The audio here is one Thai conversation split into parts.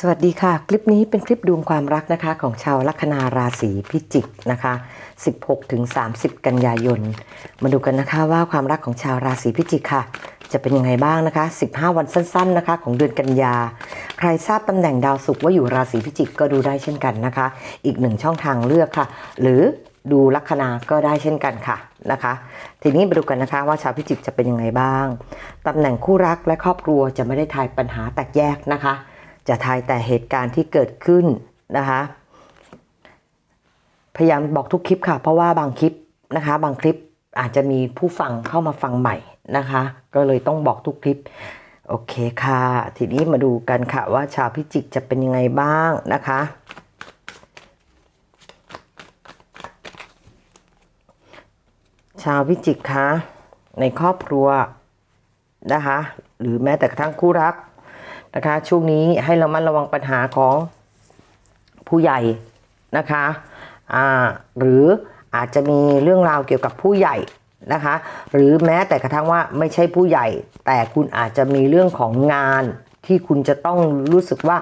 สวัสดีค่ะ คลิปนี้เป็นคลิปดวงความรักนะคะ ของชาวลัคนาราศีพิจิกนะคะ 16ถึง30 กันยายน มาดูกันนะคะว่าความรักของชาวราศีพิจิกค่ะ จะเป็นยังไงบ้างนะคะ 15 วันสั้น ๆนะคะ ของเดือนกันยา ใครทราบตำแหน่งดาวศุกร์ว่าอยู่ราศีพิจิกก็ดูได้เช่นกันนะคะ อีกหนึ่งช่องทางเลือกค่ะ หรือดูลัคนาก็ได้เช่นกันค่ะนะคะ ทีนี้มาดูกันนะคะว่าชาวพิจิกจะเป็นยังไงบ้างตำแหน่งคู่รักและครอบครัวจะไม่ได้ทายปัญหาแตกแยกนะคะ จะทายแต่เหตุการณ์ที่เกิดขึ้นนะคะพยายามบอกทุกคลิปค่ะ เพราะว่าบางคลิปนะคะ บางคลิปอาจจะมีผู้ฟังเข้ามาฟังใหม่นะคะ ก็เลยต้องบอกทุกคลิป โอเคค่ะ ทีนี้มาดูกันค่ะว่าชาวพิจิกจะเป็นยังไงบ้างนะคะ ชาวพิจิกคะในครอบครัวนะคะ หรือแม้แต่กระทั่งคู่รัก นะคะ ช่วงนี้ให้เรามันระวังปัญหาของผู้ใหญ่นะคะอ่าหรืออาจจะมีเรื่องราวเกี่ยวกับผู้ใหญ่นะคะ หรือแม้แต่กระทั่งว่าไม่ใช่ผู้ใหญ่ แต่คุณอาจจะมีเรื่องของงานที่คุณจะต้องรู้สึกว่า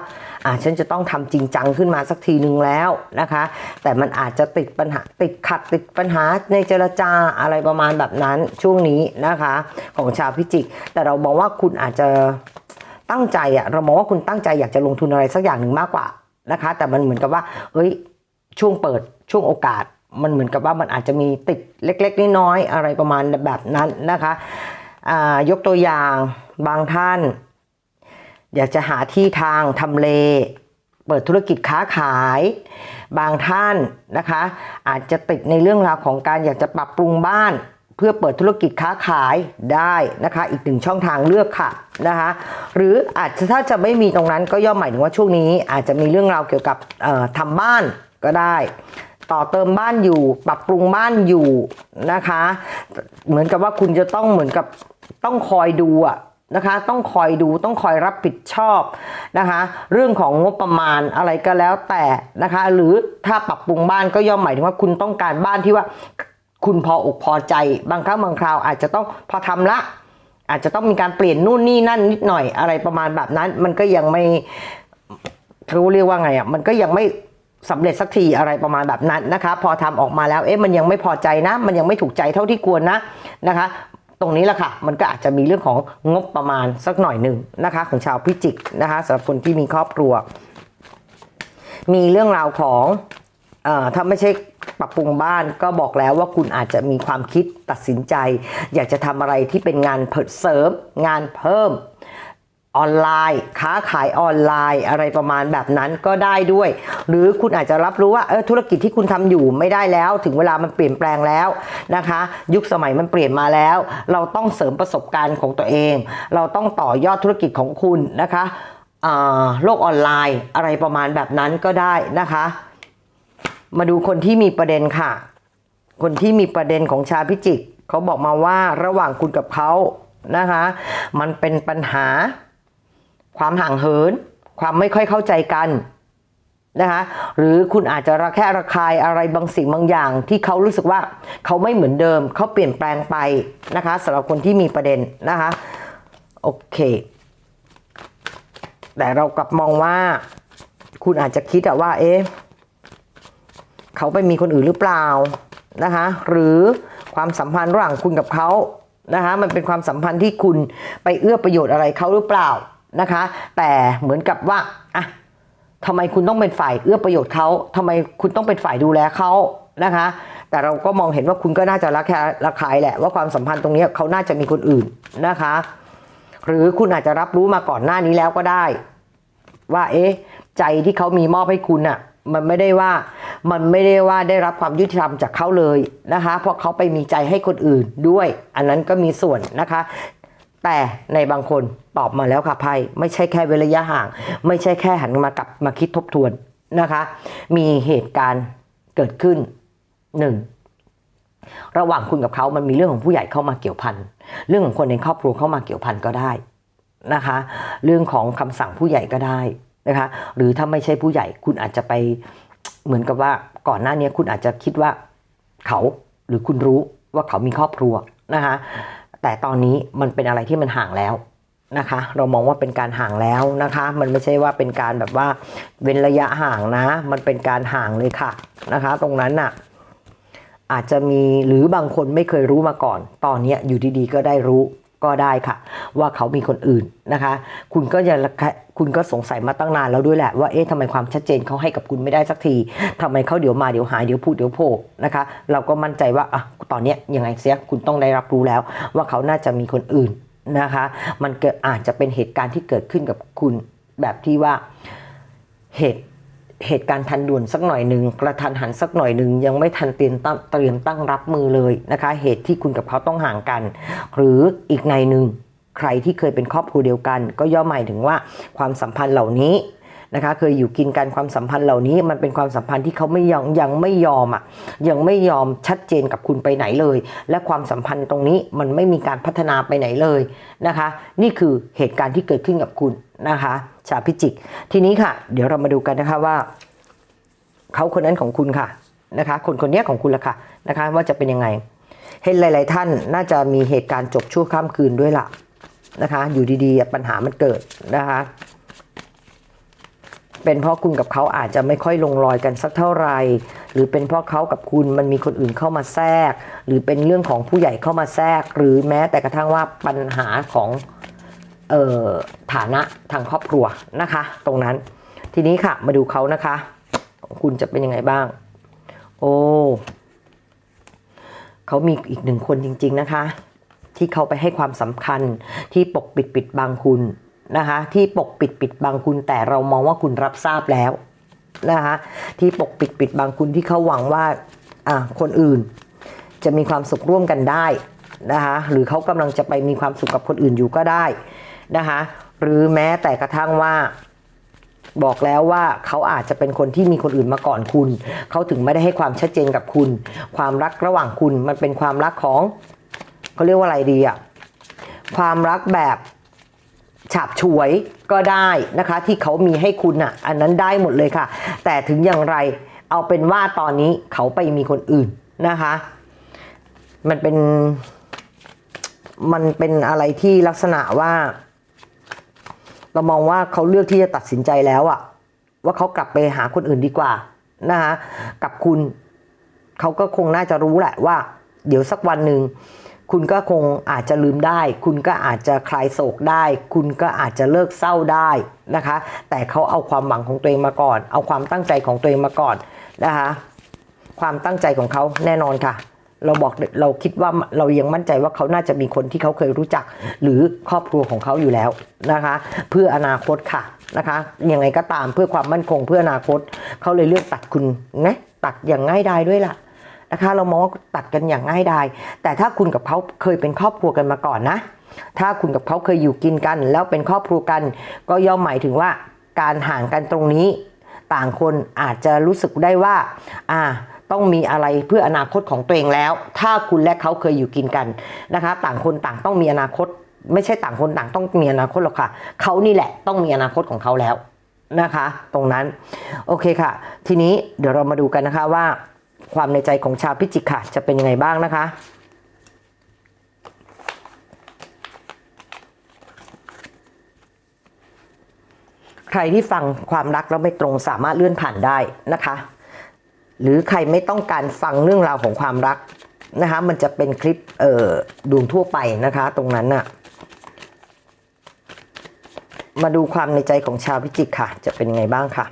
อ่าฉันจะต้องทำจริงจังขึ้นมาสักทีหนึ่งแล้วนะคะ แต่มันอาจจะติดปัญหาติดขัดติดปัญหาในเจรจาอะไรประมาณแบบนั้นช่วงนี้นะคะ ของชาวพิจิก แต่เรามองว่าคุณอาจจะ ตั้งใจอะเรามองว่าคุณตั้งใจอยากจะลงทุนอะไรสักอย่างหนึ่งมากกว่านะคะ แต่มันเหมือนกับว่าเฮ้ยช่วงเปิดช่วงโอกาส มันเหมือนกับว่ามันอาจจะมีติดเล็กๆน้อยๆอะไรประมาณแบบนั้นนะคะยกตัวอย่างบางท่าน อยากจะหาที่ทางทำเล เปิดธุรกิจค้าขาย บางท่านนะคะ อาจจะติดในเรื่องราวของการอยากจะปรับปรุงบ้าน เพื่อเปิดธุรกิจค้าขายได้นะคะ อีกหนึ่งช่องทางเลือกค่ะนะคะหรืออาจจะถ้าจะไม่มีตรงนั้นก็ย่อมหมายถึงว่าช่วงนี้ อาจจะมีเรื่องราวเกี่ยวกับเอ่อทำบ้านก็ได้ ต่อเติมบ้านอยู่ ปรับปรุงบ้านอยู่นะคะ เหมือนกับว่าคุณจะต้องเหมือนกับต้องคอยดูอะนะคะต้องคอยดูต้องคอยรับผิดชอบนะคะเรื่องของงบประมาณอะไรก็แล้วแต่นะคะหรือถ้าปรับปรุงบ้านก็ย่อมหมายถึงว่าคุณต้องการบ้านที่ว่า คุณพออกพอใจ บางครั้งบางคราวอาจจะต้องพอทำละ อาจจะต้องมีการเปลี่ยนนู่นนี่นั่นนิดหน่อยอะไรประมาณแบบนั้น มันก็ยังไม่เขาเรียกว่าไงอะมันก็ยังไม่สำเร็จสักทีอะไรประมาณแบบนั้นนะคะ พอทำออกมาแล้วเอ๊ะมันยังไม่พอใจนะ มันยังไม่ถูกใจเท่าที่ควรนะนะคะ ตรงนี้แหละค่ะ มันก็อาจจะมีเรื่องของงบประมาณสักหน่อยหนึ่งนะคะ ของชาวพิจิกนะคะสำหรับคนที่มีครอบครัว มีเรื่องราวของเอ่อถ้าไม่ใช่ ปรับปรุงบ้านก็บอกแล้วว่าคุณอาจจะมีความคิดตัดสินใจ อยากจะทำอะไรที่เป็นงานเสริม งานเพิ่มออนไลน์ ค้าขายออนไลน์ อะไรประมาณแบบนั้นก็ได้ด้วย หรือคุณอาจจะรับรู้ว่าเออธุรกิจที่คุณทำอยู่ไม่ได้แล้ว ถึงเวลามันเปลี่ยนแปลงแล้วนะคะ ยุคสมัยมันเปลี่ยนมาแล้ว เราต้องเสริมประสบการณ์ของตัวเอง เราต้องต่อยอดธุรกิจของคุณนะคะโลกออนไลน์อะไรประมาณแบบนั้นก็ได้นะคะ มาดูคนที่มีประเด็นค่ะ คนที่มีประเด็นของชาพิจิกเขาบอกมาว่าระหว่างคุณกับเขานะคะ มันเป็นปัญหา ความห่างเหิน ความไม่ค่อยเข้าใจกันนะคะหรือคุณอาจจะระแคะระคายอะไรบางสิ่งบางอย่าง ที่เขารู้สึกว่าเขาไม่เหมือนเดิม เขาเปลี่ยนแปลงไปนะคะสำหรับคนที่มีประเด็นนะคะโอเค แต่เรากลับมองว่า คุณอาจจะคิดว่า เอ๊ะ เขาไปมีคนอื่นหรือเปล่านะคะหรือความสัมพันธ์ระหว่างคุณกับเขานะคะมันเป็นความสัมพันธ์ที่คุณไปเอื้อประโยชน์อะไรเขาหรือเปล่านะคะ แต่เหมือนกับว่าอะทำไมคุณต้องเป็นฝ่ายเอื้อประโยชน์เขาทำไมคุณต้องเป็นฝ่ายดูแลเขานะคะ แต่เราก็มองเห็นว่าคุณก็น่าจะรักแค่ระคายแหละว่าความสัมพันธ์ตรงนี้เขาน่าจะมีคนอื่นนะคะ หรือคุณอาจจะรับรู้มาก่อนหน้านี้แล้วก็ได้ ว่าเอ๊ะใจที่เขามีมอบให้คุณอะ่ะ มันไม่ได้ว่ามันไม่ได้ว่าได้รับความยุติธรรมจากเขาเลยนะคะ เพราะเขาไปมีใจให้คนอื่นด้วย อันนั้นก็มีส่วนนะคะ แต่ในบางคนตอบมาแล้วค่ะไพ่ไม่ใช่แค่เวระยะห่าง ไม่ใช่แค่หันมากลับมาคิดทบทวนนะคะ มีเหตุการณ์เกิดขึ้นหนึ่งระหว่างคุณกับเขามันมีเรื่องของผู้ใหญ่เข้ามาเกี่ยวพันเรื่องของคนในครอบครัวเข้ามาเกี่ยวพันก็ได้นะคะ เรื่องของคำสั่งผู้ใหญ่ก็ได้ นะคะหรือถ้าไม่ใช่ผู้ใหญ่คุณอาจจะไปเหมือนกับว่าก่อนหน้านี้คุณอาจจะคิดว่าเขาหรือคุณรู้ว่าเขามีครอบครัวนะคะแต่ตอนนี้มันเป็นอะไรที่มันห่างแล้วนะคะเรามองว่าเป็นการห่างแล้วนะคะ มันไม่ใช่ว่าเป็นการแบบว่าเว้นระยะห่างนะ มันเป็นการห่างเลยค่ะนะคะ ตรงนั้นน่ะอาจจะมีหรือบางคนไม่เคยรู้มาก่อน ตอนนี้อยู่ดีๆก็ได้รู้ ก็ได้ค่ะ ว่าเขามีคนอื่นนะคะ คุณก็จะคุณก็สงสัยมาตั้งนานแล้วด้วยแหละว่าเอ๊ะทำไมความชัดเจนเขาให้กับคุณไม่ได้สักทีทำไมเขาเดี๋ยวมาเดี๋ยวหายเดี๋ยวพูดเดี๋ยวโผล่นะคะ เราก็มั่นใจว่าอะตอนเนี้ยยังไงเสียคุณต้องได้รับรู้แล้ว ว่าเขาน่าจะมีคนอื่นนะคะ มันเกิดอาจจะเป็นเหตุการณ์ที่เกิดขึ้นกับคุณแบบที่ว่าเหตุ เหตุการณ์ทันด่วนสักหน่อยหนึ่งกระทันหันสักหน่อยหนึ่งยังไม่ทันเตรียมตั้งเตรียมตั้งรับมือเลยนะคะ เหตุที่คุณกับเขาต้องห่างกัน หรืออีกในหนึ่งใครที่เคยเป็นครอบครัวเดียวกัน ก็ย่อมหมายถึงว่าความสัมพันธ์เหล่านี้ นะคะเคยอยู่กินกันความสัมพันธ์เหล่านี้ มันเป็นความสัมพันธ์ที่เขาไม่ยอมยังไม่ยอมอะยังไม่ยอมชัดเจนกับคุณไปไหนเลย และความสัมพันธ์ตรงนี้มันไม่มีการพัฒนาไปไหนเลยนะคะ นี่คือเหตุการณ์ที่เกิดขึ้นกับคุณนะคะ ชาพิจิก ทีนี้ค่ะ เดี๋ยวเรามาดูกันนะคะว่า เขาคนนั้นของคุณค่ะนะคะ คนคนนี้ของคุณละค่ะนะคะ ว่าจะเป็นยังไงเห็นหลาย ๆ ท่านน่าจะมีเหตุการณ์จบชั่วข้ามคืนด้วยล่ะนะคะ อยู่ดี ๆ ปัญหามันเกิดนะคะ เป็นเพราะคุณกับเขาอาจจะไม่ค่อยลงรอยกันสักเท่าไหร่หรือเป็นเพราะเขากับคุณมันมีคนอื่นเข้ามาแทรก หรือเป็นเรื่องของผู้ใหญ่เข้ามาแทรก หรือแม้แต่กระทั่งว่าปัญหาของออฐานะทางครอบครัวนะคะ ตรงนั้น ทีนี้ค่ะมาดูเขานะคะ คุณจะเป็นยังไงบ้าง โอ้เขามีอีกหนึ่งคนจริง ๆนะคะ ที่เขาไปให้ความสำคัญที่ปกปิดปิดบังคุณ นะคะที่ปกปิดปิดบังคุณแต่เรามองว่าคุณรับทราบแล้วนะคะที่ปกปิดปิดบังคุณที่เขาหวังว่าอะคนอื่นจะมีความสุขร่วมกันได้นะคะหรือเขากำลังจะไปมีความสุขกับคนอื่นอยู่ก็ได้นะคะหรือแม้แต่กระทั่งว่าบอกแล้วว่าเขาอาจจะเป็นคนที่มีคนอื่นมาก่อนคุณ เขาถึงไม่ได้ให้ความชัดเจนกับคุณ ความรักระหว่างคุณมันเป็นความรักของเขาเรียกว่าอะไรดีอะความรักแบบ ฉาบฉวยก็ได้นะคะ ที่เขามีให้คุณอะอันนั้นได้หมดเลยค่ะ แต่ถึงอย่างไรเอาเป็นว่าตอนนี้เขาไปมีคนอื่นนะคะ มันเป็น มันเป็นอะไรที่ลักษณะว่า เรามองว่าเขาเลือกที่จะตัดสินใจแล้วอะว่าเขากลับไปหาคนอื่นดีกว่านะคะกับคุณ เขาก็คงน่าจะรู้แหละว่า เดี๋ยวสักวันหนึ่ง คุณก็คงอาจจะลืมได้ คุณก็อาจจะคลายโศกได้ คุณก็อาจจะเลิกเศร้าได้นะคะ แต่เขาเอาความหวังของตัวเองมาก่อน เอาความตั้งใจของตัวเองมาก่อนนะคะ ความตั้งใจของเขาแน่นอนค่ะ เราบอกเราคิดว่าเรายังมั่นใจว่าเขาน่าจะมีคนที่เขาเคยรู้จัก หรือครอบครัวของเขาอยู่แล้วนะคะ เพื่ออนาคตค่ะนะคะยังไงก็ตามเพื่อความมั่นคงเพื่ออนาคต เขาเลยเลือกตัดคุณนะตัดอย่างง่ายดายด้วยล่ะ นะคะ เรามองว่าตัดกันอย่างง่ายดายแต่ถ้าคุณกับเขาเคยเป็นครอบครัวกันมาก่อนนะ ถ้าคุณกับเขาเคยอยู่กินกัน แล้วเป็นครอบครัวกัน ก็ย่อมหมายถึงว่าการห่างกันตรงนี้ ต่างคนอาจจะรู้สึกได้ว่าอ่าต้องมีอะไรเพื่ออนาคตของตัวเองแล้ว ถ้าคุณและเขาเคยอยู่กินกันนะคะ ต่างคนต่างต้องมีอนาคต ไม่ใช่ต่างคนต่างต้องมีอนาคตหรอกค่ะ เขานี่แหละต้องมีอนาคตของเขาแล้วนะคะ ตรงนั้น โอเคค่ะ ทีนี้เดี๋ยวเรามาดูกันนะคะว่า ความในใจของชาวพิจิกค่ะ จะเป็นยังไงบ้างนะคะใครที่ฟังความรักแล้วไม่ตรงสามารถเลื่อนผ่านได้นะคะ หรือใครไม่ต้องการฟังเรื่องราวของความรักนะคะ มันจะเป็นคลิปเอ่อดวงทั่วไปนะคะ ตรงนั้นน่ะมาดูความในใจของชาวพิจิกค่ะ จะเป็นยังไงบ้างค่ะ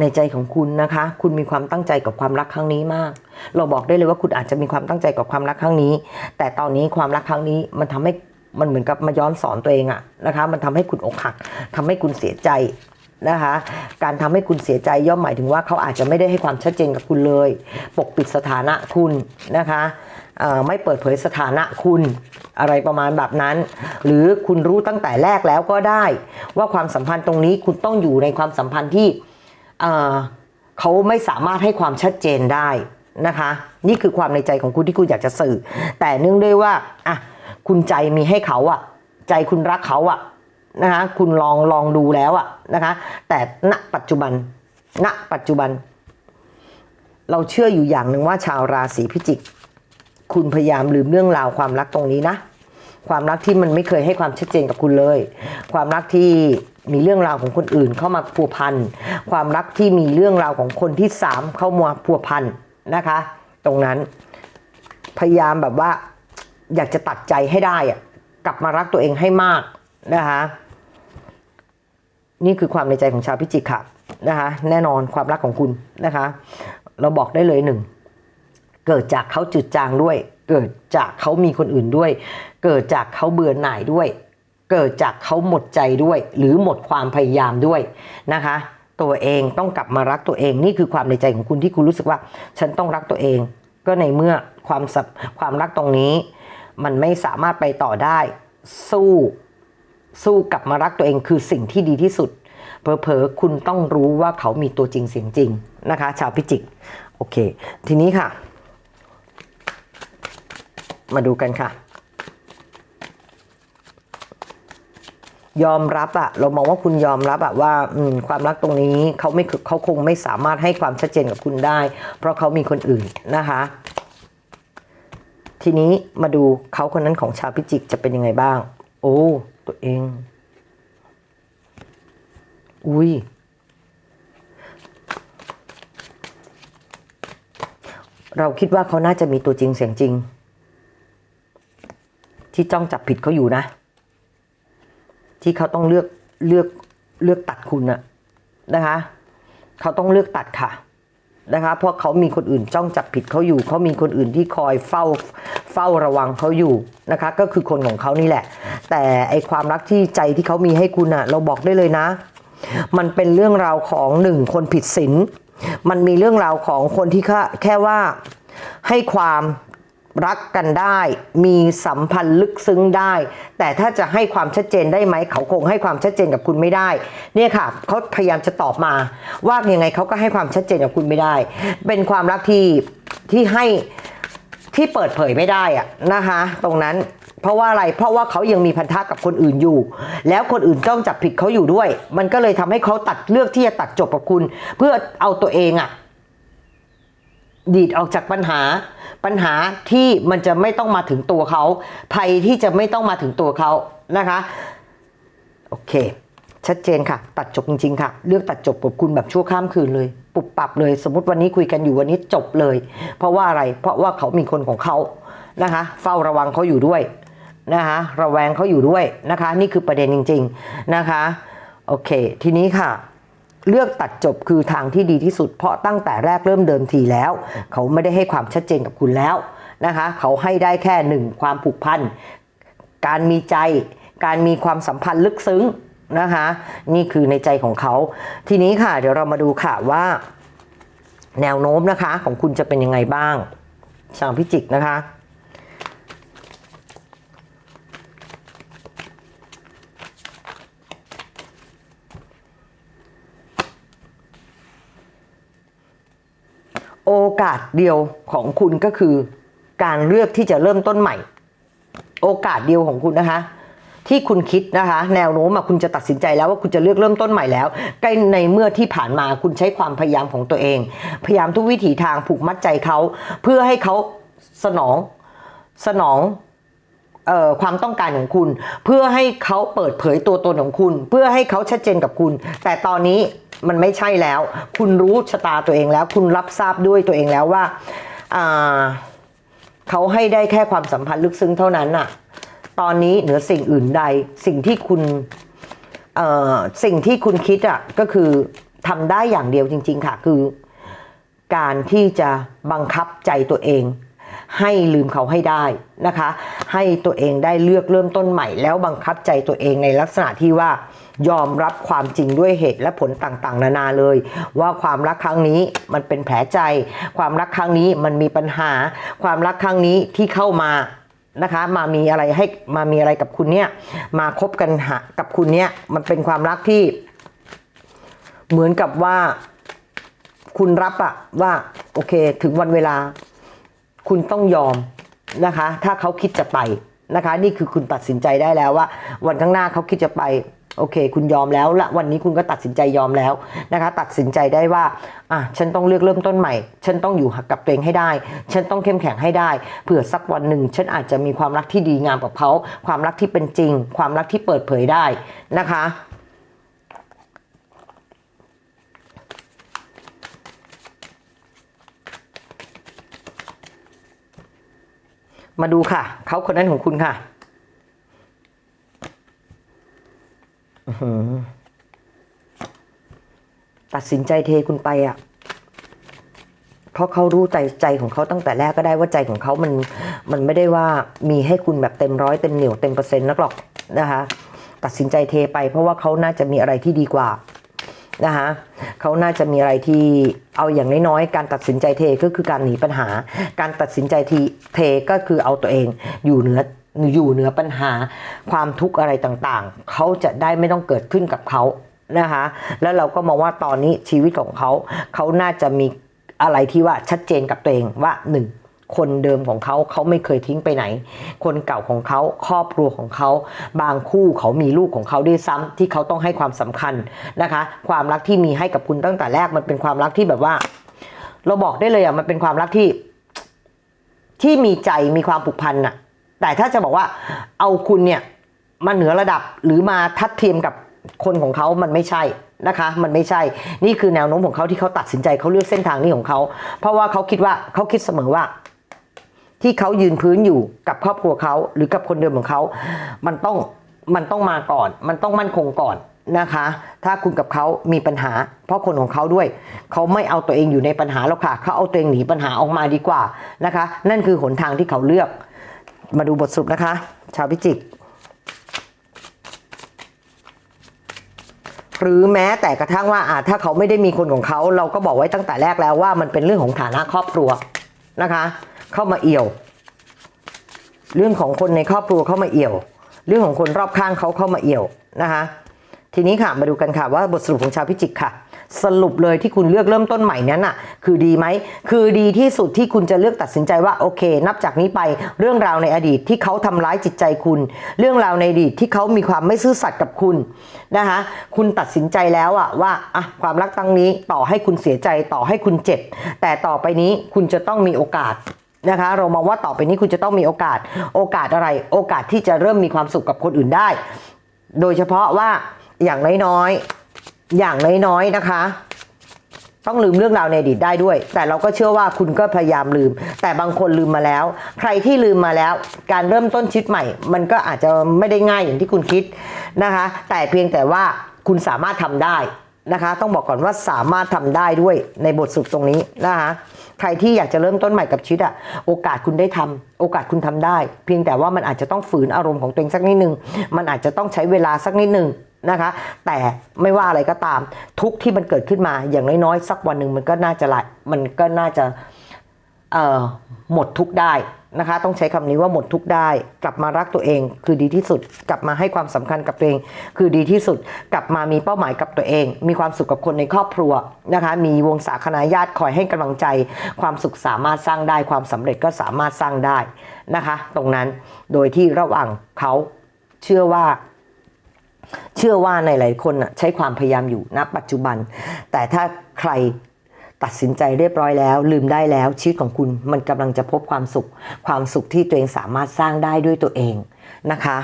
ในใจของคุณนะคะ คุณมีความตั้งใจกับความรักครั้งนี้มาก เราบอกได้เลยว่าคุณอาจจะมีความตั้งใจกับความรักครั้งนี้ แต่ตอนนี้ความรักครั้งนี้มันทำให้มันเหมือนกับมาย้อนสอนตัวเองอะนะคะ มันทำให้คุณอกหักทำให้คุณเสียใจนะคะ การทำให้คุณเสียใจย่อมหมายถึงว่าเขาอาจจะไม่ได้ให้ความชัดเจนกับคุณเลย ปกปิดสถานะคุณนะคะไม่เปิดเผยสถานะคุณอะไรประมาณแบบนั้น หรือคุณรู้ตั้งแต่แรกแล้วก็ได้ ว่าความสัมพันธ์ตรงนี้คุณต้องอยู่ในความสัมพันธ์ที่ เขาไม่สามารถให้ความชัดเจนได้นะคะ นี่คือความในใจของคุณที่คุณอยากจะสื่อ แต่เนื่องด้วยว่าอะคุณใจมีให้เขาอะใจคุณรักเขาอะนะคะคุณลองลองดูแล้วอะนะคะ แต่ณปัจจุบัน ณ ปัจจุบัน เราเชื่ออยู่อย่างหนึ่งว่าชาวราศีพิจิก คุณพยายามลืมเรื่องราวความรักตรงนี้นะความรักที่มันไม่เคยให้ความชัดเจนกับคุณเลย ความรักที่ มีเรื่องราวของคนอื่นเข้ามาพัวพันความรักที่มีเรื่องราวของคนที่สามเข้ามาพัวพันนะคะ ตรงนั้นพยายามแบบว่าอยากจะตัดใจให้ได้อะกลับมารักตัวเองให้มากนะคะนี่คือความในใจของชาวพิจิกค่ะนะคะแน่นอนความรักของคุณนะคะ เราบอกได้เลยหนึ่งเกิดจากเขาจืดจางด้วย เกิดจากเขามีคนอื่นด้วย เกิดจากเขาเบื่อหน่ายด้วย เกิดจากเขาหมดใจด้วย หรือหมดความพยายามด้วยนะคะ ตัวเองต้องกลับมารักตัวเองนี่คือความในใจของคุณที่คุณรู้สึกว่า ฉันต้องรักตัวเอง ก็ในเมื่อความสับความรักตรงนี้ มันไม่สามารถไปต่อได้ สู้สู้กลับมารักตัวเองคือสิ่งที่ดีที่สุดเผลอๆคุณต้องรู้ว่าเขามีตัวจริงเสียงจริงนะคะ ชาวพิจิกโอเค ทีนี้ค่ะ มาดูกันค่ะ ยอมรับอะเรามองว่าคุณยอมรับอะว่าความรักตรงนี้เขาไม่เขาคงไม่สามารถให้ความชัดเจนกับคุณได้ เพราะเขามีคนอื่นนะคะ ทีนี้มาดูเขาคนนั้นของชาวพิจิกจะเป็นยังไงบ้าง โอ้ตัวเอง อุ้ยเราคิดว่าเขาน่าจะมีตัวจริงเสียงจริง ที่จ้องจับผิดเขาอยู่นะ ที่เขาต้องเลือกเลือกเลือกตัดคุณนะนะคะ เขาต้องเลือกตัดค่ะนะคะ เพราะเขามีคนอื่นจ้องจับผิดเขาอยู่ เขามีคนอื่นที่คอยเฝ้าเฝ้าระวังเขาอยู่นะคะ ก็คือคนของเขานี่แหละ แต่ไอความรักที่ใจที่เขามีให้คุณอะเราบอกได้เลยนะ มันเป็นเรื่องราวของหนึ่งคนผิดศีลมันมีเรื่องราวของคนที่แค่แค่ว่าให้ความ รักกันได้ มีสัมพันธ์ลึกซึ้งได้ แต่ถ้าจะให้ความชัดเจนได้ไหม เขาคงให้ความชัดเจนกับคุณไม่ได้ เนี่ยค่ะเขาพยายามจะตอบมา ว่ายังไงเขาก็ให้ความชัดเจนกับคุณไม่ได้ เป็นความรักที่ที่ให้ที่เปิดเผยไม่ได้อะนะคะ ตรงนั้นเพราะว่าอะไรเพราะว่าเขายังมีพันธะกับคนอื่นอยู่ แล้วคนอื่นจ้องจับผิดเขาอยู่ด้วย มันก็เลยทำให้เขาตัดเลือกที่จะตัดจบกับคุณ เพื่อเอาตัวเองอะ ดีดออกจากปัญหา ปัญหาที่มันจะไม่ต้องมาถึงตัวเขาภัยที่จะไม่ต้องมาถึงตัวเขานะคะ โอเค ชัดเจนค่ะ ตัดจบจริงๆค่ะ เลือกตัดจบกับคุณแบบชั่วข้ามคืนเลย ปุบปับเลย สมมติวันนี้คุยกันอยู่วันนี้จบเลย เพราะว่าอะไร เพราะว่าเขามีคนของเขานะคะ เฝ้าระวังเขาอยู่ด้วยนะคะระแวงเขาอยู่ด้วยนะคะ นี่คือประเด็นจริง ๆนะคะ โอเค ทีนี้ค่ะ เลือกตัดจบคือทางที่ดีที่สุด เพราะตั้งแต่แรกเริ่มเดิมทีแล้ว เขาไม่ได้ให้ความชัดเจนกับคุณแล้วนะคะเขาให้ได้แค่หนึ่งความผูกพันการมีใจ การมีความสัมพันธ์ลึกซึ้งนะคะนี่คือในใจของเขา ทีนี้ค่ะ เดี๋ยวเรามาดูค่ะว่า แนวโน้มนะคะของคุณจะเป็นยังไงบ้าง ชาวพิจิกนะคะ โอกาสเดียวของคุณก็คือการเลือกที่จะเริ่มต้นใหม่ โอกาสเดียวของคุณนะคะ ที่คุณคิดนะคะ แนวโน้มคุณจะตัดสินใจแล้วว่าคุณจะเลือกเริ่มต้นใหม่แล้วใกล้ในเมื่อที่ผ่านมาคุณใช้ความพยายามของตัวเอง พยายามทุกวิถีทางผูกมัดใจเขาเพื่อให้เขาสนองสนองออความต้องการของคุณ เพื่อให้เขาเปิดเผยตัวตนของคุณ เพื่อให้เขาชัดเจนกับคุณ แต่ตอนนี้ มันไม่ใช่แล้ว คุณรู้ชะตาตัวเองแล้ว คุณรับทราบด้วยตัวเองแล้วว่าอ่าเขาให้ได้แค่ความสัมพันธ์ลึกซึ้งเท่านั้นน่ะ ตอนนี้เหนือสิ่งอื่นใด สิ่งที่คุณเอ่อสิ่งที่คุณคิดอะก็คือทำได้อย่างเดียวจริง ๆ ค่ะ คือ การที่จะบังคับใจตัวเอง ให้ลืมเขาให้ได้นะคะ ให้ตัวเองได้เลือกเริ่มต้นใหม่ แล้วบังคับใจตัวเองในลักษณะที่ว่า ยอมรับความจริงด้วยเหตุและผลต่างๆ นานาเลย ว่าความรักครั้งนี้มันเป็นแผลใจ ความรักครั้งนี้มันมีปัญหา ความรักครั้งนี้ที่เข้ามานะคะมามีอะไรให้มามีอะไรกับคุณเนี่ยมาคบกันหากับคุณเนี่ยมันเป็นความรักที่ เหมือนกับว่า คุณรับอะว่าโอเค ถึงวันเวลา คุณต้องยอมนะคะ ถ้าเขาคิดจะไปนะคะ นี่คือคุณตัดสินใจได้แล้วว่า วันข้างหน้าเขาคิดจะไป โอเค คุณยอมแล้วละวันนี้คุณก็ตัดสินใจยอมแล้วนะคะ ตัดสินใจได้ว่าอะฉันต้องเลือกเริ่มต้นใหม่ ฉันต้องอยู่กับตัวเองให้ได้ ฉันต้องเข้มแข็งให้ได้เผื่อสักวันหนึ่ง ฉันอาจจะมีความรักที่ดีงามกับเขา ความรักที่เป็นจริง ความรักที่เปิดเผยได้นะคะมาดูค่ะ เขาคนนั้นของคุณค่ะ อื้อหือ ตัดสินใจเทคุณไปอะ เพราะเขารู้ใจใจของเขาตั้งแต่แรกก็ได้ว่าใจของเขามัน มันไม่ได้ว่ามีให้คุณแบบเต็มร้อยเต็มเหนียวเต็มเปอร์เซ็นต์นักหรอกนะคะ ตัดสินใจเทไป เพราะว่าเขาน่าจะมีอะไรที่ดีกว่านะคะเขาน่าจะมีอะไรที่เอาอย่างน้อยๆ การตัดสินใจเทก็คือการหนีปัญหา การตัดสินใจทีเทก็คือเอาตัวเองอยู่เหนือ อยู่เหนือปัญหาความทุกข์อะไรต่างๆ เขาจะได้ไม่ต้องเกิดขึ้นกับเขานะคะแล้วเราก็มองว่าตอนนี้ชีวิตของเขาเขาน่าจะมีอะไรที่ว่าชัดเจนกับตัวเองว่าหนึ่งคนเดิมของเขาเขาไม่เคยทิ้งไปไหน คนเก่าของเขาครอบครัวของเขา บางคู่เขามีลูกของเขาด้วยซ้ำที่เขาต้องให้ความสำคัญนะคะ ความรักที่มีให้กับคุณตั้งแต่แรกมันเป็นความรักที่แบบว่า เราบอกได้เลยอะมันเป็นความรักที่ ที่มีใจมีความผูกพันน่ะ แต่ถ้าจะบอกว่าเอาคุณเนี่ยมาเหนือระดับหรือมาทัดเทียมกับคนของเขามันไม่ใช่นะคะ มันไม่ใช่ นี่คือแนวโน้มของเขาที่เขาตัดสินใจเขาเลือกเส้นทางนี้ของเขา เพราะว่าเขาคิดว่าเขาคิดเสมอว่า ที่เขายืนพื้นอยู่กับครอบครัวเขาหรือกับคนเดิมของเขา มันต้องมันต้องมาก่อน มันต้องมั่นคงก่อนนะคะ ถ้าคุณกับเขามีปัญหา เพราะคนของเขาด้วย เขาไม่เอาตัวเองอยู่ในปัญหาแล้วค่ะ เขาเอาตัวเองหนีปัญหาออกมาดีกว่านะคะ นั่นคือหนทางที่เขาเลือก มาดูบทสรุปนะคะ ชาวพิจิก หรือแม้แต่กระทั่งว่าอาถ้าเขาไม่ได้มีคนของเขา เราก็บอกไว้ตั้งแต่แรกแล้วว่ามันเป็นเรื่องของฐานะครอบครัวนะคะ เข้ามาเอี่ยว เรื่องของคนในครอบครัวเข้ามาเอี่ยว เรื่องของคนรอบข้างเขาเข้ามาเอี่ยวนะคะ ทีนี้ค่ะมาดูกันค่ะว่าบทสรุปของชาวพิจิกค่ะ สรุปเลยที่คุณเลือกเริ่มต้นใหม่นั้นน่ะคือดีไหมคือดีที่สุดที่คุณจะเลือกตัดสินใจว่าโอเค นับจากนี้ไปเรื่องราวในอดีตที่เขาทำร้ายจิตใจคุณ เรื่องราวในอดีตที่เขามีความไม่ซื่อสัตย์กับคุณนะคะคุณตัดสินใจแล้วอะว่าอะความรักตั้งนี้ต่อให้คุณเสียใจต่อให้คุณเจ็บ แต่ต่อไปนี้คุณจะต้องมีโอกาสนะคะเรามองว่าต่อไปนี้คุณจะต้องมีโอกาส โอกาสอะไร โอกาสที่จะเริ่มมีความสุขกับคนอื่นได้ โดยเฉพาะว่าอย่างน้อยๆ อย่างน้อยๆนะคะ ต้องลืมเรื่องราวในอดีตได้ด้วย แต่เราก็เชื่อว่าคุณก็พยายามลืม แต่บางคนลืมมาแล้ว ใครที่ลืมมาแล้ว การเริ่มต้นชีวิตใหม่ มันก็อาจจะไม่ได้ง่ายอย่างที่คุณคิดนะคะ แต่เพียงแต่ว่าคุณสามารถทำได้นะคะ ต้องบอกก่อนว่าสามารถทำได้ด้วยในบทสรุปตรงนี้นะคะใครที่อยากจะเริ่มต้นใหม่กับชีวิตอะโอกาสคุณได้ทำโอกาสคุณทำได้ เพียงแต่ว่ามันอาจจะต้องฝืนอารมณ์ของตัวเองสักนิดนึง มันอาจจะต้องใช้เวลาสักนิดนึง นะคะ แต่ไม่ว่าอะไรก็ตามทุกที่มันเกิดขึ้นมาอย่างน้อยๆ สักวันหนึ่งมันก็น่าจะละมันก็น่าจะเอ่อหมดทุกได้นะคะ ต้องใช้คำนี้ว่าหมดทุกได้ กลับมารักตัวเองคือดีที่สุด กลับมาให้ความสำคัญกับตัวเอง คือดีที่สุด กลับมามีเป้าหมายกับตัวเอง มีความสุขกับคนในครอบครัวนะคะ มีวงศาคณาญาติคอยให้กำลังใจ ความสุขสามารถสร้างได้ ความสำเร็จก็สามารถสร้างได้นะคะ ตรงนั้นโดยที่ระหว่างเขาเชื่อว่า เชื่อว่าในหลายคนใช้ความพยายามอยู่ณปัจจุบัน แต่ถ้าใครตัดสินใจเรียบร้อยแล้ว ลืมได้แล้วชีวิตของคุณมันกำลังจะพบความสุข ความสุขที่ตัวเองสามารถสร้างได้ด้วยตัวเองนะคะ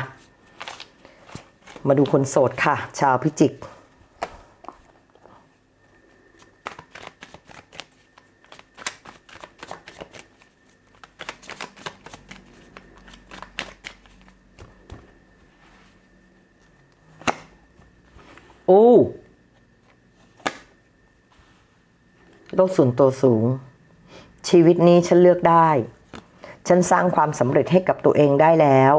มาดูคนโสดค่ะ ชาวพิจิก โอ้โลกส่วนตัวสูง ชีวิตนี้ฉันเลือกได้ ฉันสร้างความสำเร็จให้กับตัวเองได้แล้ว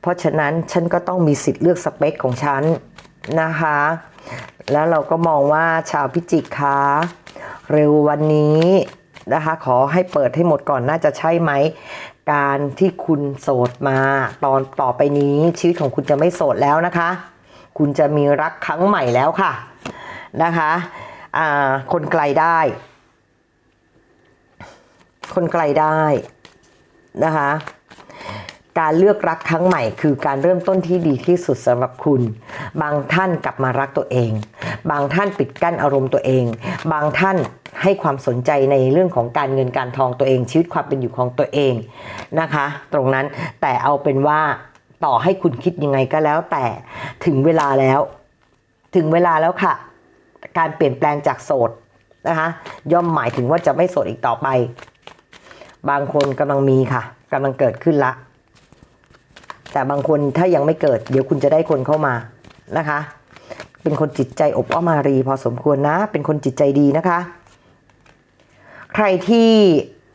เพราะฉะนั้นฉันก็ต้องมีสิทธิ์เลือกสเปคของฉันนะคะ แล้วเราก็มองว่าชาวพิจิกคะเร็ววันนี้นะคะ ขอให้เปิดให้หมดก่อนน่าจะใช่ไหม การที่คุณโสดมา ตอนต่อไปนี้ชีวิตของคุณจะไม่โสดแล้วนะคะ คุณจะมีรักครั้งใหม่แล้วค่ะนะคะคนไกลได้ คนไกลได้นะคะการเลือกรักครั้งใหม่คือการเริ่มต้นที่ดีที่สุดสำหรับคุณ บางท่านกลับมารักตัวเอง บางท่านปิดกั้นอารมณ์ตัวเอง บางท่านให้ความสนใจในเรื่องของการเงินการทองตัวเองชีวิตความเป็นอยู่ของตัวเองนะคะ ตรงนั้นแต่เอาเป็นว่า ต่อให้คุณคิดยังไงก็แล้วแต่ถึงเวลาแล้ว ถึงเวลาแล้วค่ะ การเปลี่ยนแปลงจากโสดนะคะย่อมหมายถึงว่าจะไม่โสดอีกต่อไป บางคนกำลังมีค่ะกำลังเกิดขึ้นละ แต่บางคนถ้ายังไม่เกิด เดี๋ยวคุณจะได้คนเข้ามานะคะ เป็นคนจิตใจอบอ้อมอารี พอสมควรนะ เป็นคนจิตใจดีนะคะ ใครที่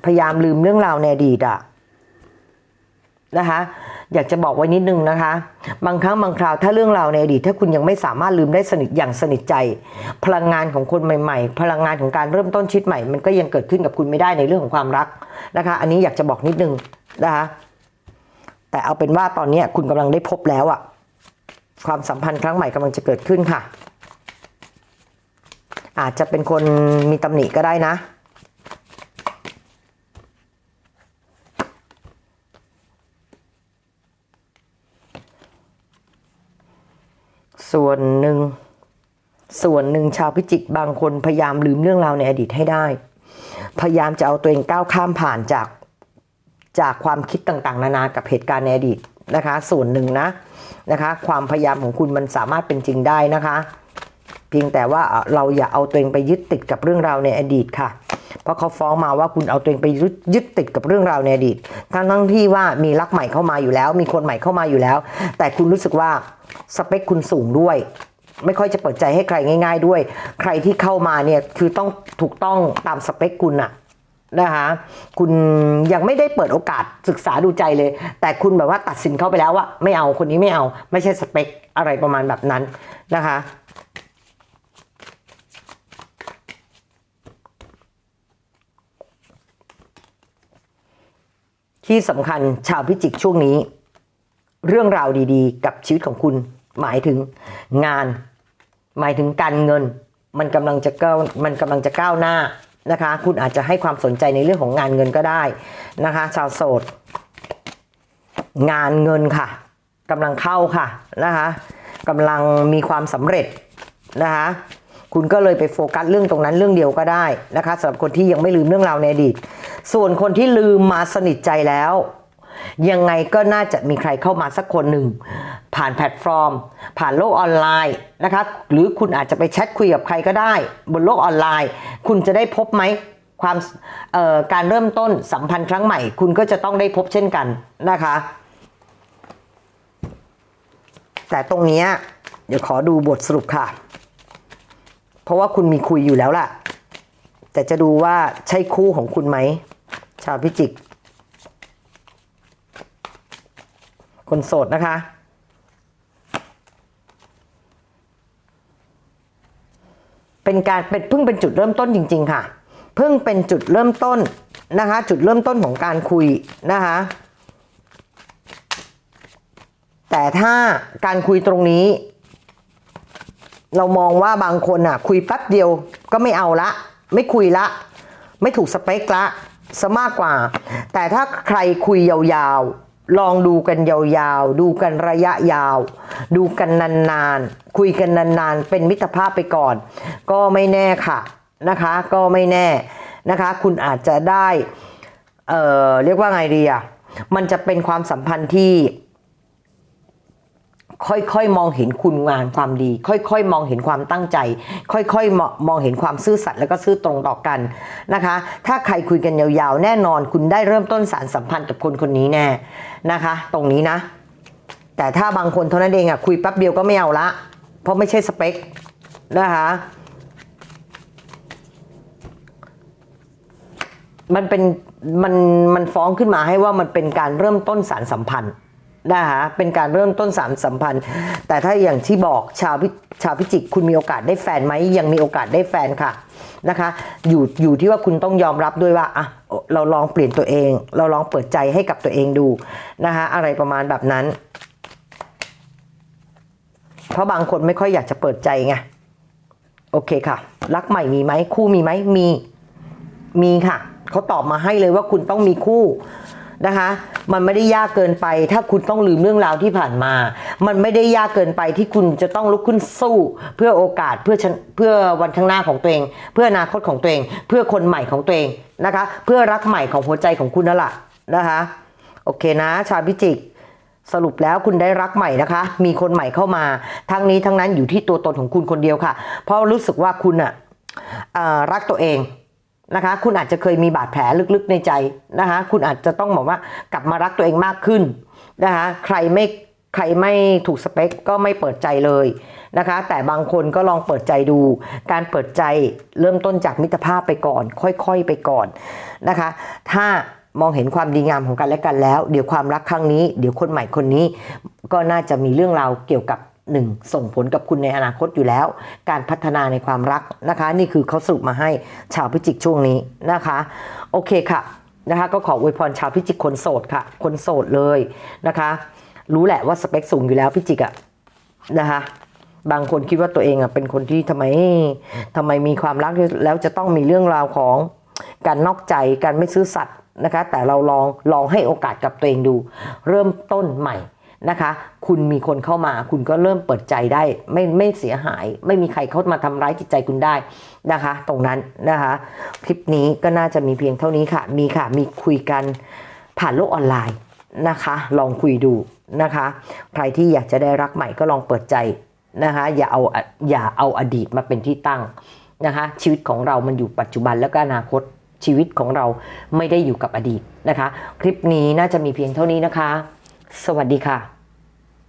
พยายามลืมเรื่องราวในอดีตอะ นะคะ อยากจะบอกไว้นิดนึงนะคะ บางครั้งบางคราวถ้าเรื่องราวในอดีตถ้าคุณยังไม่สามารถลืมได้สนิทอย่างสนิทใจ พลังงานของคนใหม่ ๆ พลังงานของการเริ่มต้นชีวิตใหม่ มันก็ยังเกิดขึ้นกับคุณไม่ได้ในเรื่องของความรักนะคะ อันนี้อยากจะบอกนิดนึงนะคะแต่เอาเป็นว่าตอนนี้คุณกำลังได้พบแล้วอะความสัมพันธ์ครั้งใหม่กำลังจะเกิดขึ้นค่ะ อาจจะเป็นคนมีตำหนิก็ได้นะ ส่วนหนึ่งส่วนหนึ่งชาวพิจิกบางคนพยายามลืมเรื่องราวในอดีตให้ได้ พยายามจะเอาตัวเองก้าวข้ามผ่านจากจากความคิดต่างๆ นานากับเหตุการณ์ในอดีตนะคะ ส่วนหนึ่งนะนะคะ ความพยายามของคุณมันสามารถเป็นจริงได้นะคะ เพียงแต่ว่าเราอย่าเอาตัวเองไปยึดติดกับเรื่องราวในอดีตค่ะ เพราะเขาฟ้องมาว่าคุณเอาตัวเองไปยึดติดกับเรื่องราวในอดีตทั้งทั้งที่ว่ามีรักใหม่เข้ามาอยู่แล้ว มีคนใหม่เข้ามาอยู่แล้ว แต่คุณรู้สึกว่าสเปคคุณสูงด้วย ไม่ค่อยจะเปิดใจให้ใครง่าย ๆ ด้วย ใครที่เข้ามาเนี่ยคือต้องถูกต้องตามสเปคคุณอะนะคะคุณยังไม่ได้เปิดโอกาสศึกษาดูใจเลย แต่คุณแบบว่าตัดสินเข้าไปแล้วว่าไม่เอาคนนี้ไม่เอา ไม่ใช่สเปคอะไรประมาณแบบนั้นนะคะ ที่สำคัญชาวพิจิกช่วงนี้ เรื่องราวดีๆ กับชีวิตของคุณ หมายถึงงาน หมายถึงการเงิน มันกำลังจะก้าวมันกำลังจะก้าวหน้านะคะ คุณอาจจะให้ความสนใจในเรื่องของงานเงินก็ได้นะคะ ชาวโสด งานเงินค่ะกำลังเข้าค่ะนะคะกำลังมีความสำเร็จนะคะคุณก็เลยไปโฟกัสเรื่องตรงนั้นเรื่องเดียวก็ได้นะคะสำหรับคนที่ยังไม่ลืมเรื่องราวในอดีต ส่วนคนที่ลืมมาสนิทใจแล้ว ยังไงก็น่าจะมีใครเข้ามาสักคนหนึ่ง ผ่านแพลตฟอร์ม ผ่านโลกออนไลน์นะคะหรือคุณอาจจะไปแชทคุยกับใครก็ได้ บนโลกออนไลน์ คุณจะได้พบไหมความการเริ่มต้นสัมพันธ์ครั้งใหม่ คุณก็จะต้องได้พบเช่นกันนะคะ แต่ตรงนี้เดี๋ยวขอดูบทสรุปค่ะ เพราะว่าคุณมีคุยอยู่แล้วล่ะ แต่จะดูว่าใช่คู่ของคุณไหม ชาวพิจิก คนโสดนะคะ เป็นการเป็นเพิ่งเป็นจุดเริ่มต้นจริง ๆ ค่ะ เพิ่งเป็นจุดเริ่มต้นนะคะ จุดเริ่มต้นของการคุยนะคะ แต่ถ้าการคุยตรงนี้ เรามองว่าบางคนอะ คุยแป๊บเดียวก็ไม่เอาละ ไม่คุยละ ไม่ถูกสเปคละ ซะมากกว่า แต่ถ้าใครคุยยาวๆ ลองดูกันยาวๆ ดูกันระยะยาว ดูกันนานๆ คุยกันนานๆ เป็นมิตรภาพไปก่อน ก็ไม่แน่ค่ะนะคะ ก็ไม่แน่นะคะ คุณอาจจะได้ เอ่อ เรียกว่าไงดีอะมันจะเป็นความสัมพันธ์ที่ ค่อยๆ มองเห็นคุณงานความดี ค่อยๆ มองเห็นความตั้งใจ ค่อยๆ มองเห็นความซื่อสัตย์แล้วก็ซื่อตรงต่อกันนะคะ ถ้าใครคุยกันยาวๆ แน่นอนคุณได้เริ่มต้นสารสัมพันธ์กับคนคนนี้แน่นะคะ ตรงนี้นะ แต่ถ้าบางคนเท่านั้นเองอะคุยแป๊บเดียวก็ไม่เอาละ เพราะไม่ใช่สเปคนะคะมันเป็นมันมันฟ้องขึ้นมาให้ว่ามันเป็นการเริ่มต้นสารสัมพันธ์ นะคะเป็นการเริ่มต้นสารสัมพันธ์ แต่ถ้าอย่างที่บอกชาวพิชาวพิจิกคุณมีโอกาสได้แฟนไหมยังมีโอกาสได้แฟนค่ะนะคะอยู่อยู่ที่ว่าคุณต้องยอมรับด้วยว่าอะเราลองเปลี่ยนตัวเอง เราลองเปิดใจให้กับตัวเองดูนะคะอะไรประมาณแบบนั้น เพราะบางคนไม่ค่อยอยากจะเปิดใจไงโอเคค่ะ รักใหม่มีไหมคู่มีไหมมีมีค่ะเขาตอบมาให้เลยว่าคุณต้องมีคู่ นะคะ มันไม่ได้ยากเกินไป ถ้าคุณต้องลืมเรื่องราวที่ผ่านมา มันไม่ได้ยากเกินไปที่คุณจะต้องลุกขึ้นสู้ เพื่อโอกาสเพื่อชนเพื่อวันข้างหน้าของตัวเอง เพื่ออนาคตของตัวเอง เพื่อคนใหม่ของตัวเองนะคะ เพื่อรักใหม่ของหัวใจของคุณนั่นแหละนะคะ โอเคนะ ชาวพิจิกสรุปแล้วคุณได้รักใหม่นะคะ มีคนใหม่เข้ามา ทั้งนี้ทั้งนั้นอยู่ที่ตัวตนของคุณคนเดียวค่ะ เพราะรู้สึกว่าคุณอะเอ่อรักตัวเอง นะคะ คุณอาจจะเคยมีบาดแผลลึกๆในใจนะคะ คุณอาจจะต้องบอกว่ากลับมารักตัวเองมากขึ้นนะคะ ใครไม่ใครไม่ถูกสเปคก็ไม่เปิดใจเลยนะคะ แต่บางคนก็ลองเปิดใจดู การเปิดใจเริ่มต้นจากมิตรภาพไปก่อน ค่อยๆไปก่อนนะคะ ถ้ามองเห็นความดีงามของกันและกันแล้ว เดี๋ยวความรักครั้งนี้ เดี๋ยวคนใหม่คนนี้ก็น่าจะมีเรื่องราวเกี่ยวกับ หนึ่งส่งผลกับคุณในอนาคตอยู่แล้ว การพัฒนาในความรักนะคะ นี่คือเขาสรุปมาให้ชาวพิจิกช่วงนี้นะคะ โอเคค่ะนะคะก็ขออวยพรชาวพิจิกคนโสดค่ะ คนโสดเลยนะคะ รู้แหละว่าสเปคสูงอยู่แล้วพิจิกอะนะคะบางคนคิดว่าตัวเองอะเป็นคนที่ทำไมทำไมมีความรักแล้วจะต้องมีเรื่องราวของการนอกใจการไม่ซื่อสัตย์นะคะ แต่เราลองลองให้โอกาสกับตัวเองดู เริ่มต้นใหม่ นะคะ คุณมีคนเข้ามา คุณก็เริ่มเปิดใจได้ ไม่ไม่เสียหาย ไม่มีใครเข้ามาทำร้ายจิตใจคุณได้นะคะ ตรงนั้นนะคะ คลิปนี้ก็น่าจะมีเพียงเท่านี้ค่ะ มีค่ะ มีคุยกันผ่านโลกออนไลน์นะคะ ลองคุยดูนะคะ ใครที่อยากจะได้รักใหม่ก็ลองเปิดใจนะคะ อย่าเอาอย่าเอาอดีตมาเป็นที่ตั้งนะคะ ชีวิตของเรามันอยู่ปัจจุบันแล้วก็อนาคตชีวิตของเราไม่ได้อยู่กับอดีตนะคะ คลิปนี้น่าจะมีเพียงเท่านี้นะคะ สวัสดีค่ะ